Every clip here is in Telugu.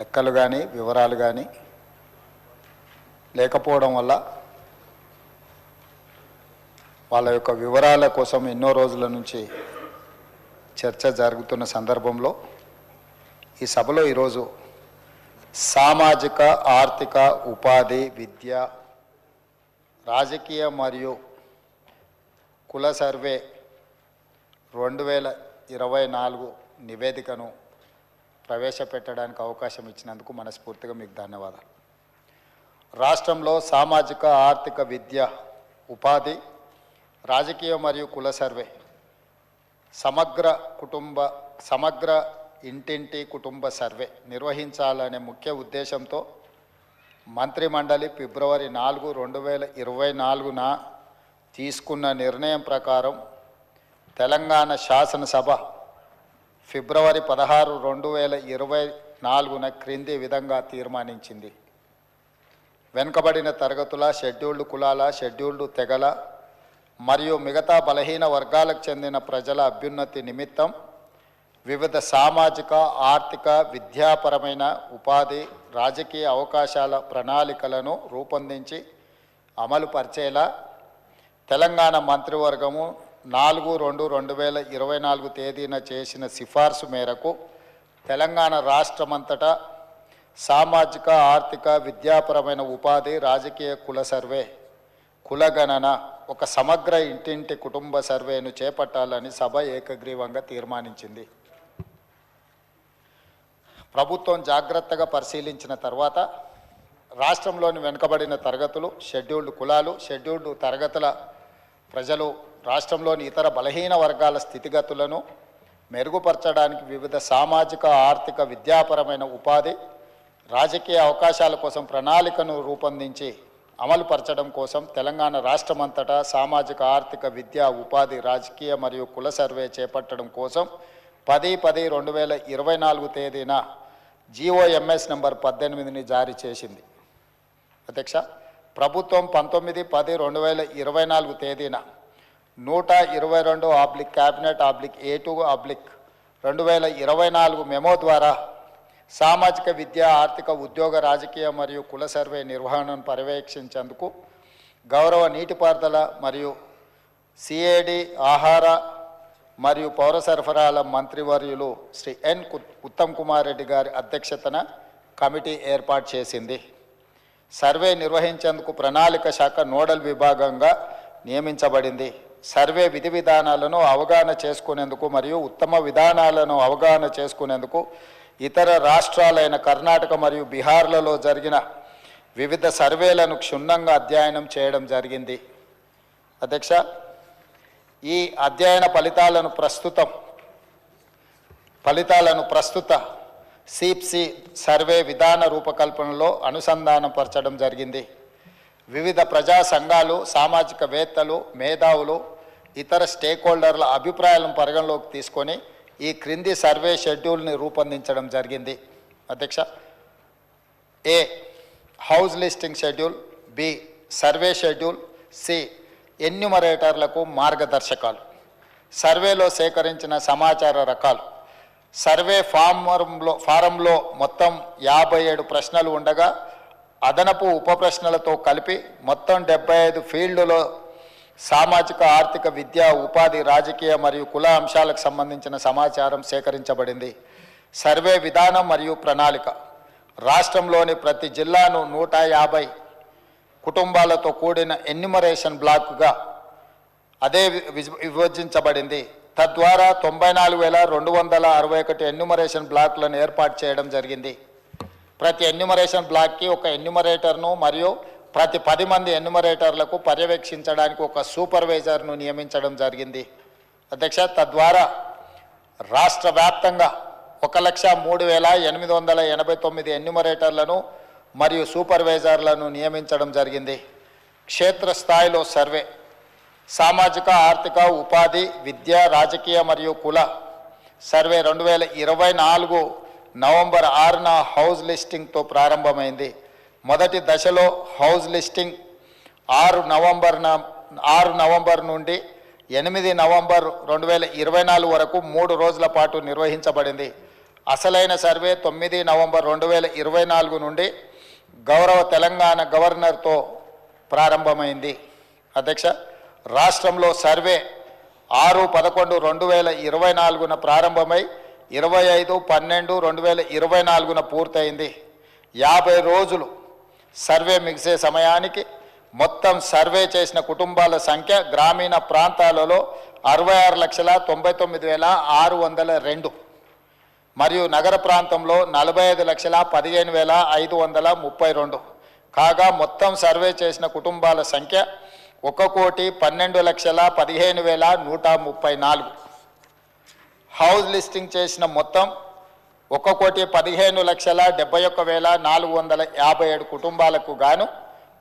లెక్కలు కానీ వివరాలు కానీ లేకపోవడం వల్ల వాళ్ళ యొక్క వివరాల కోసం ఎన్నో రోజుల నుంచి చర్చ జరుగుతున్న సందర్భంలో ఈ సభలో ఈరోజు సామాజిక ఆర్థిక ఉపాధి విద్య రాజకీయ మరియు కుల సర్వే రెండు వేల ఇరవై నాలుగు నివేదికను ప్రవేశపెట్టడానికి అవకాశం ఇచ్చినందుకు మనస్ఫూర్తిగా మీకు ధన్యవాదాలు. రాష్ట్రంలో సామాజిక ఆర్థిక విద్య ఉపాధి రాజకీయ మరియు కుల సర్వే సమగ్ర కుటుంబ సమగ్ర ఇంటింటి కుటుంబ సర్వే నిర్వహించాలనే ముఖ్య ఉద్దేశంతో మంత్రిమండలి ఫిబ్రవరి నాలుగు రెండు వేల ఇరవై నాలుగున తీసుకున్న నిర్ణయం ప్రకారం తెలంగాణ శాసనసభ ఫిబ్రవరి పదహారు రెండు వేల ఇరవై నాలుగున క్రింది విధంగా తీర్మానించింది. వెనుకబడిన తరగతుల షెడ్యూల్డ్ కులాల షెడ్యూల్డ్ తెగల మరియు మిగతా బలహీన వర్గాలకు చెందిన ప్రజల అభ్యున్నతి నిమిత్తం వివిధ సామాజిక ఆర్థిక విద్యాపరమైన ఉపాధి రాజకీయ అవకాశాల ప్రణాళికలను రూపొందించి అమలు పరిచేలా తెలంగాణ మంత్రివర్గము నాలుగు రెండు రెండు వేల ఇరవై నాలుగు తేదీన చేసిన సిఫార్సు మేరకు తెలంగాణ రాష్ట్రమంతటా సామాజిక ఆర్థిక విద్యాపరమైన ఉపాధి రాజకీయ కుల సర్వే కులగణన ఒక సమగ్ర ఇంటింటి కుటుంబ సర్వేను చేపట్టాలని సభ ఏకగ్రీవంగా తీర్మానించింది. ప్రభుత్వం జాగ్రత్తగా పరిశీలించిన తర్వాత రాష్ట్రంలోని వెనుకబడిన తరగతులు షెడ్యూల్డ్ కులాలు షెడ్యూల్డ్ తరగతుల ప్రజలు రాష్ట్రంలోని ఇతర బలహీన వర్గాల స్థితిగతులను మెరుగుపరచడానికి వివిధ సామాజిక ఆర్థిక విద్యాపరమైన ఉపాధి రాజకీయ అవకాశాల కోసం ప్రణాళికను రూపొందించి అమలు పరచడం కోసం తెలంగాణ రాష్ట్రమంతటా సామాజిక ఆర్థిక విద్యా ఉపాధి రాజకీయ మరియు కుల సర్వే చేపట్టడం కోసం పది పది రెండు వేల ఇరవై నాలుగు తేదీన జిఓఎంఎస్ నెంబర్ పద్దెనిమిదిని జారీ చేసింది. అధ్యక్ష ప్రభుత్వం పంతొమ్మిది పది రెండు వేల ఇరవై నాలుగు తేదీన నూట ఇరవై రెండు oblique cabinet oblique A two oblique రెండు వేల ఇరవై నాలుగు మెమో ద్వారా సామాజిక విద్య ఆర్థిక ఉద్యోగ రాజకీయ మరియు కుల సర్వే నిర్వహణను పర్యవేక్షించేందుకు గౌరవ నీటిపారుదల మరియు సిఏడి ఆహార మరియు పౌర సరఫరాల మంత్రివర్యులు శ్రీ ఎన్ కు- ఉత్తమ్ కుమార్ రెడ్డి గారి అధ్యక్షతన కమిటీ ఏర్పాటు చేసింది. సర్వే నిర్వహించేందుకు ప్రణాళిక శాఖ నోడల్ విభాగంగా నియమించబడింది. సర్వే విధి విధానాలను అవగాహన చేసుకునేందుకు మరియు ఉత్తమ విధానాలను అవగాహన చేసుకునేందుకు ఇతర రాష్ట్రాలైన కర్ణాటక మరియు బీహార్లలో జరిగిన వివిధ సర్వేలను క్షుణ్ణంగా అధ్యయనం చేయడం జరిగింది. అధ్యక్ష ఈ అధ్యయన ఫలితాలను ప్రస్తుతం ఫలితాలను ప్రస్తుత సిప్సి సర్వే విధాన రూపకల్పనలో అనుసంధానపరచడం జరిగింది. వివిధ ప్రజా సంఘాలు సామాజికవేత్తలు మేధావులు ఇతర స్టేక్ హోల్డర్ల అభిప్రాయాలను పరిగణలోకి తీసుకొని ఈ క్రింది సర్వే షెడ్యూల్ని రూపొందించడం జరిగింది. అధ్యక్ష A house listing schedule B survey schedule C ఎన్యుమరేటర్లకు మార్గదర్శకాలు. సర్వేలో సేకరించిన సమాచార రకాలు. సర్వే ఫారంలో ఫారంలో మొత్తం యాభై ఏడు ప్రశ్నలు ఉండగా అదనపు ఉప ప్రశ్నలతో కలిపి మొత్తం డెబ్బై ఐదు ఫీల్డ్లో సామాజిక ఆర్థిక విద్య ఉపాధి రాజకీయ మరియు కుల అంశాలకు సంబంధించిన సమాచారం సేకరించబడింది. సర్వే విధానం మరియు ప్రణాళిక. రాష్ట్రంలోని ప్రతి జిల్లాను నూట యాభై కుటుంబాలతో కూడిన ఎన్యుమరేషన్ బ్లాక్గా అదే వి- విభజించబడింది. తద్వారా తొంభై నాలుగు వేల రెండు వందల అరవై ఒకటి ఎన్యుమరేషన్ బ్లాక్లను ఏర్పాటు చేయడం జరిగింది. ప్రతి ఎన్యుమరేషన్ బ్లాక్కి ఒక ఎన్యుమరేటర్ను మరియు ప్రతి పది మంది ఎన్యుమరేటర్లకు పర్యవేక్షించడానికి ఒక సూపర్వైజర్ను నియమించడం జరిగింది. అధ్యక్ష తద్వారా రాష్ట్ర వ్యాప్తంగా ఒక లక్ష మూడు వేల ఎనిమిది వందల ఎనభై తొమ్మిది ఎన్యుమరేటర్లను మరియు సూపర్వైజర్లను నియమించడం జరిగింది. క్షేత్రస్థాయిలో సర్వే సామాజిక ఆర్థిక ఉపాధి విద్య రాజకీయ మరియు కుల సర్వే రెండు వేల ఇరవై నాలుగు నవంబర్ ఆరున హౌస్ లిస్టింగ్తో ప్రారంభమైంది. మొదటి దశలో హౌస్ లిస్టింగ్ ఆరు నవంబర్న ఆరు నవంబర్ నుండి ఎనిమిది నవంబర్ రెండు వేల ఇరవై నాలుగు వరకు మూడు రోజుల పాటు నిర్వహించబడింది. అసలైన సర్వే తొమ్మిది నవంబర్ రెండు వేల ఇరవై నాలుగు నుండి గౌరవ తెలంగాణ గవర్నర్తో ప్రారంభమైంది. అధ్యక్ష రాష్ట్రంలో సర్వే ఆరు పదకొండు రెండు వేల ఇరవై నాలుగున ప్రారంభమై ఇరవై ఐదు పన్నెండు రెండు వేల ఇరవై నాలుగున పూర్తయింది. యాభై రోజులు సర్వే మిగిసే సమయానికి మొత్తం సర్వే చేసిన కుటుంబాల సంఖ్య గ్రామీణ ప్రాంతాలలో అరవై ఆరు లక్షల తొంభై తొమ్మిది వేల ఆరు వందల రెండు. మరియు నగర ప్రాంతంలో నలభై ఐదు లక్షల పదిహేను వేల ఐదు వందల ముప్పై రెండు. కాగా మొత్తం సర్వే చేసిన కుటుంబాల సంఖ్య ఒక కోటి పన్నెండు లక్షల పదిహేను వేల నూట ముప్పై నాలుగు. హౌస్ లిస్టింగ్ చేసిన మొత్తం ఒక కోటి పదిహేను లక్షల డెబ్బై ఒక్క వేల నాలుగు వందల యాభై ఏడు కుటుంబాలకు గాను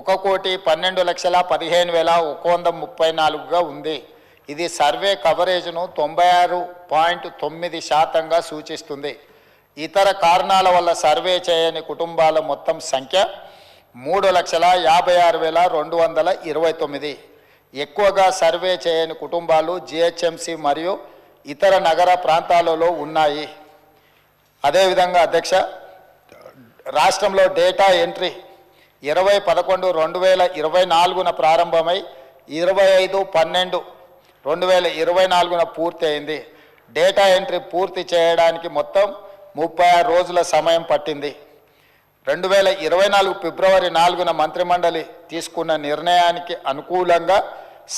ఒక కోటి పన్నెండు లక్షల పదిహేను వేల ఒక వంద ముప్పై నాలుగుగా ఉంది. ఇది సర్వే కవరేజ్ను తొంభై ఆరు పాయింట్ తొమ్మిది శాతంగా సూచిస్తుంది. ఇతర కారణాల వల్ల సర్వే చేయని కుటుంబాల మొత్తం సంఖ్య మూడు లక్షల యాభై ఆరు వేల రెండు వందల ఇరవై తొమ్మిది. ఎక్కువగా సర్వే చేయని కుటుంబాలు జిహెచ్ఎంసి మరియు ఇతర నగర ప్రాంతాలలో ఉన్నాయి. అదేవిధంగా అధ్యక్ష రాష్ట్రంలో డేటా ఎంట్రీ ఇరవై పదకొండు రెండు వేల ఇరవై నాలుగున ప్రారంభమై ఇరవై ఐదు పన్నెండు రెండు వేల ఇరవై నాలుగున పూర్తి అయింది డేటా ఎంట్రీ పూర్తి చేయడానికి మొత్తం ముప్పై ఆరు రోజుల సమయం పట్టింది. రెండు వేల ఇరవై నాలుగు ఫిబ్రవరి నాలుగున మంత్రిమండలి తీసుకున్న నిర్ణయానికి అనుకూలంగా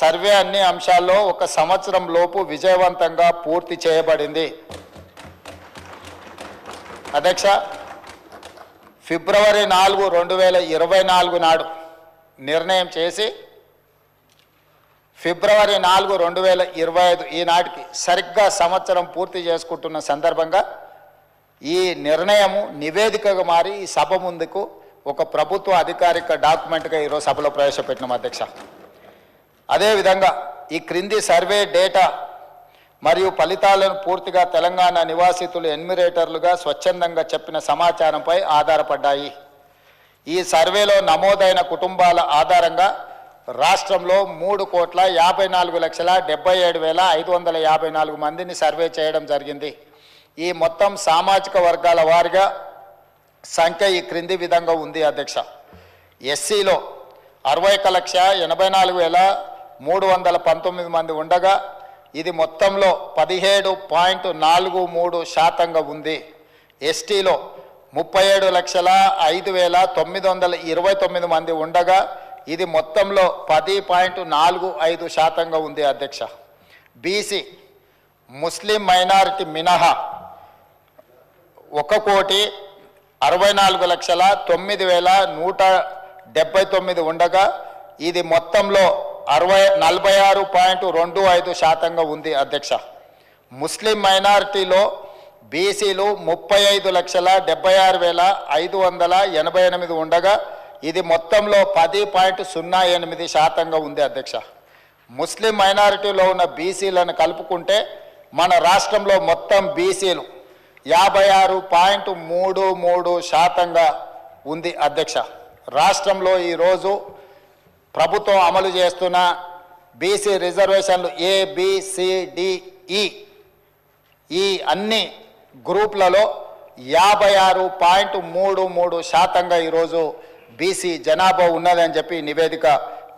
సర్వే అన్ని అంశాల్లో ఒక సంవత్సరం లోపు విజయవంతంగా పూర్తి చేయబడింది. అధ్యక్ష ఫిబ్రవరి నాలుగు రెండు వేల ఇరవై నాలుగు నాడు నిర్ణయం చేసి ఫిబ్రవరి నాలుగు రెండు వేల ఇరవై ఐదు ఈనాటికి సరిగ్గా సంవత్సరం పూర్తి చేసుకుంటున్న సందర్భంగా ఈ నిర్ణయము నివేదికగా మారి ఈ సభ ముందుకు ఒక ప్రభుత్వ అధికారిక డాక్యుమెంట్గా ఈరోజు సభలో ప్రవేశపెట్టినాం అధ్యక్ష. అదేవిధంగా ఈ క్రింది సర్వే డేటా మరియు ఫలితాలను పూర్తిగా తెలంగాణ నివాసితులు ఎన్మిరేటర్లుగా స్వచ్ఛందంగా చెప్పిన సమాచారంపై ఆధారపడ్డాయి. ఈ సర్వేలో నమోదైన కుటుంబాల ఆధారంగా రాష్ట్రంలో మూడు కోట్ల యాభై నాలుగు లక్షల డెబ్బై ఏడు వేల ఐదు వందల యాభై నాలుగు మందిని సర్వే చేయడం జరిగింది. ఈ మొత్తం సామాజిక వర్గాల వారిగా సంఖ్య ఈ క్రింది విధంగా ఉంది అధ్యక్ష. ఎస్సీలో అరవై ఒక లక్ష ఎనభై నాలుగు వేల మూడు వందల పంతొమ్మిది మంది ఉండగా ఇది మొత్తంలో పదిహేడు పాయింట్ నాలుగు మూడు శాతంగా ఉంది. ఎస్టీలో ముప్పై ఏడు లక్షల ఐదు వేల తొమ్మిది వందల ఇరవై తొమ్మిది మంది ఉండగా ఇది మొత్తంలో పది పాయింట్ నాలుగు ఐదు శాతంగా ఉంది అధ్యక్ష. బీసీ ముస్లిం మైనారిటీ మినహా ఒక కోటి అరవై నాలుగు లక్షల తొమ్మిది వేల నూట డెబ్బై తొమ్మిది ఉండగా ఇది మొత్తంలో అరవై నలభై ఆరు పాయింట్ రెండు ఐదు శాతంగా ఉంది అధ్యక్ష. ముస్లిం మైనారిటీలో బీసీలు ముప్పై ఐదు లక్షల డెబ్బై ఆరు వేల ఐదు వందల ఎనభై ఎనిమిది ఉండగా ఇది మొత్తంలో పది పాయింట్ సున్నా ఎనిమిది శాతంగా ఉంది అధ్యక్ష. ముస్లిం మైనారిటీలో ఉన్న బీసీలను కలుపుకుంటే మన రాష్ట్రంలో మొత్తం బీసీలు యాభై ఆరు పాయింట్ మూడు మూడు శాతంగా ఉంది అధ్యక్ష. రాష్ట్రంలో ఈరోజు ప్రభుత్వం అమలు చేస్తున్న బీసీ రిజర్వేషన్లు ఏ ఈ. ఈ అన్ని గ్రూప్లలో యాభై ఆరు పాయింట్ మూడు మూడు శాతంగా ఈరోజు బీసీ జనాభా ఉన్నదని చెప్పి నివేదిక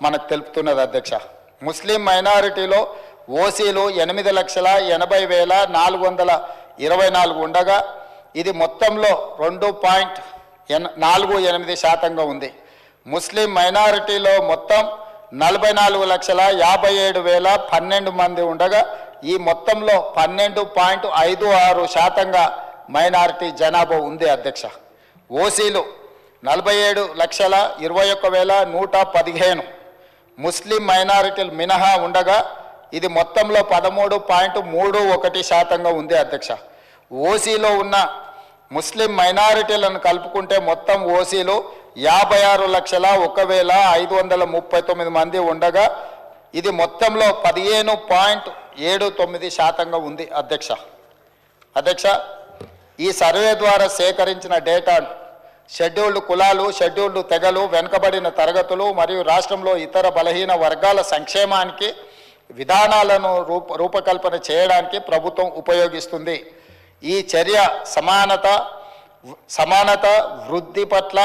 మనకు తెలుపుతున్నది అధ్యక్ష. ముస్లిం మైనారిటీలో ఓసీలు ఎనిమిది లక్షల ఎనభై వేల నాలుగు వందల ఇరవై నాలుగు ఉండగా ఇది మొత్తంలో రెండు పాయింట్ ఎన్ నాలుగు ఎనిమిది శాతంగా ఉంది. ముస్లిం మైనారిటీలో మొత్తం నలభై నాలుగు లక్షల యాభై ఏడు వేల పన్నెండు మంది ఉండగా ఈ మొత్తంలో పన్నెండు పాయింట్ ఐదు ఆరు శాతంగా మైనారిటీ జనాభా ఉంది అధ్యక్ష. ఓసీలు నలభై ఏడు లక్షల ఇరవై ఒక్క వేల నూట పదిహేను. ముస్లిం మైనారిటీలు మినహా ఉండగా ఇది మొత్తంలో పదమూడు పాయింట్ మూడు ఒకటి శాతంగా ఉంది అధ్యక్ష. ఓసీలో ఉన్న ముస్లిం మైనారిటీలను కలుపుకుంటే మొత్తం ఓసీలు యాభై ఆరు లక్షల ఒక వేల ఐదు వందల ముప్పై తొమ్మిది మంది ఉండగా ఇది మొత్తంలో పదిహేను పాయింట్ ఏడు తొమ్మిది శాతంగా ఉంది అధ్యక్ష. అధ్యక్ష ఈ సర్వే ద్వారా సేకరించిన డేటా షెడ్యూల్డ్ కులాలు షెడ్యూల్డ్ తెగలు వెనుకబడిన తరగతులు మరియు రాష్ట్రంలో ఇతర బలహీన వర్గాల సంక్షేమానికి విధానాలను రూప రూపకల్పన చేయడానికి ప్రభుత్వం ఉపయోగిస్తుంది. ఈ చర్య సమానత సమానత వృద్ధి పట్ల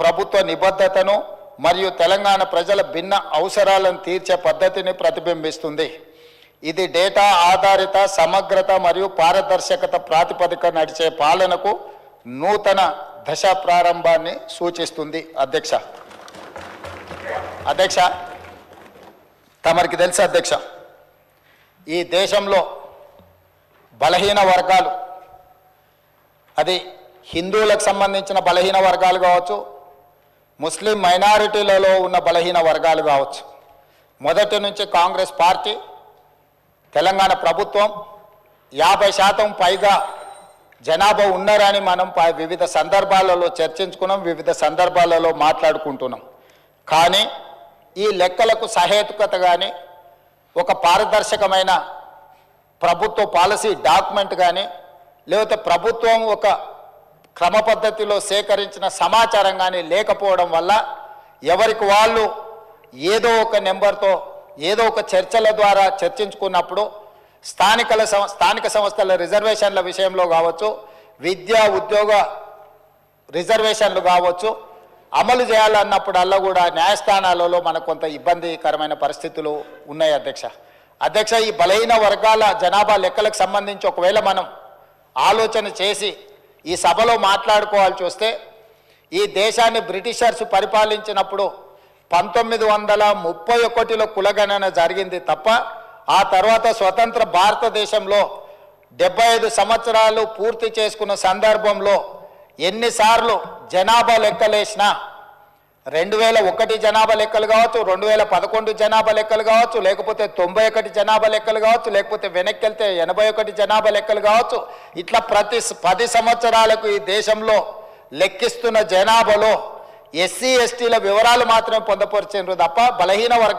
ప్రభుత్వ నిబద్ధతను మరియు తెలంగాణ ప్రజల భిన్న అవసరాలను తీర్చే పద్ధతిని ప్రతిబింబిస్తుంది. ఇది డేటా ఆధారిత సమగ్రత మరియు పారదర్శకత ప్రాతిపదిక నడిచే పాలనకు నూతన దశ ప్రారంభాన్ని సూచిస్తుంది. అధ్యక్ష. అధ్యక్ష తమరికి తెలుసు అధ్యక్ష ఈ దేశంలో బలహీన వర్గాలు అది హిందువులకు సంబంధించిన బలహీన వర్గాలు కావచ్చు ముస్లిం మైనారిటీలలో ఉన్న బలహీన వర్గాలు కావచ్చు. మొదటి నుంచి కాంగ్రెస్ పార్టీ తెలంగాణ ప్రభుత్వం యాభై శాతం పైగా జనాభా ఉన్నారని మనం వివిధ సందర్భాలలో చర్చించుకున్నాం వివిధ సందర్భాలలో మాట్లాడుకుంటున్నాం. కానీ ఈ లెక్కలకు సహేతుకత కానీ ఒక పారదర్శకమైన ప్రభుత్వ పాలసీ డాక్యుమెంట్ కానీ లేకపోతే ప్రభుత్వం ఒక క్రమ పద్ధతిలో సేకరించిన సమాచారం కానీ లేకపోవడం వల్ల ఎవరికి వాళ్ళు ఏదో ఒక నెంబర్తో ఏదో ఒక చర్చల ద్వారా చర్చించుకున్నప్పుడు స్థానికల సం- స్థానిక సంస్థల రిజర్వేషన్ల విషయంలో కావచ్చు విద్యా ఉద్యోగ రిజర్వేషన్లు కావచ్చు అమలు చేయాలన్నప్పుడల్లా కూడా న్యాయస్థానాలలో మనకు కొంత ఇబ్బందికరమైన పరిస్థితులు ఉన్నాయి అధ్యక్ష. అధ్యక్ష ఈ బలహీన వర్గాల జనాభా లెక్కలకు సంబంధించి ఒకవేళ మనం ఆలోచన చేసి ఈ సభలో మాట్లాడుకోవాల్సి వస్తే ఈ దేశాన్ని బ్రిటిషర్స్ పరిపాలించినప్పుడు పంతొమ్మిది వందల ముప్పై ఒకటిలో కులగణన జరిగింది తప్ప ఆ తర్వాత స్వతంత్ర భారతదేశంలో డెబ్బై ఐదు సంవత్సరాలు పూర్తి చేసుకున్న సందర్భంలో ఎన్నిసార్లు జనాభా లెక్కలేసినా రెండు వేల ఒకటి జనాభా లెక్కలు కావచ్చు రెండు వేల పదకొండు జనాభా లెక్కలు కావచ్చు లేకపోతే తొంభై ఒకటి జనాభా లెక్కలు కావచ్చు లేకపోతే వెనక్కి వెళ్తే ఎనభై ఒకటి జనాభా లెక్కలు కావచ్చు. ఇట్లా ప్రతి పది సంవత్సరాలకు ఈ దేశంలో లెక్కిస్తున్న జనాభాలో ఎస్సీ ఎస్టీల వివరాలు మాత్రమే పొందపరిచినారు తప్ప బలహీన వర్గాలు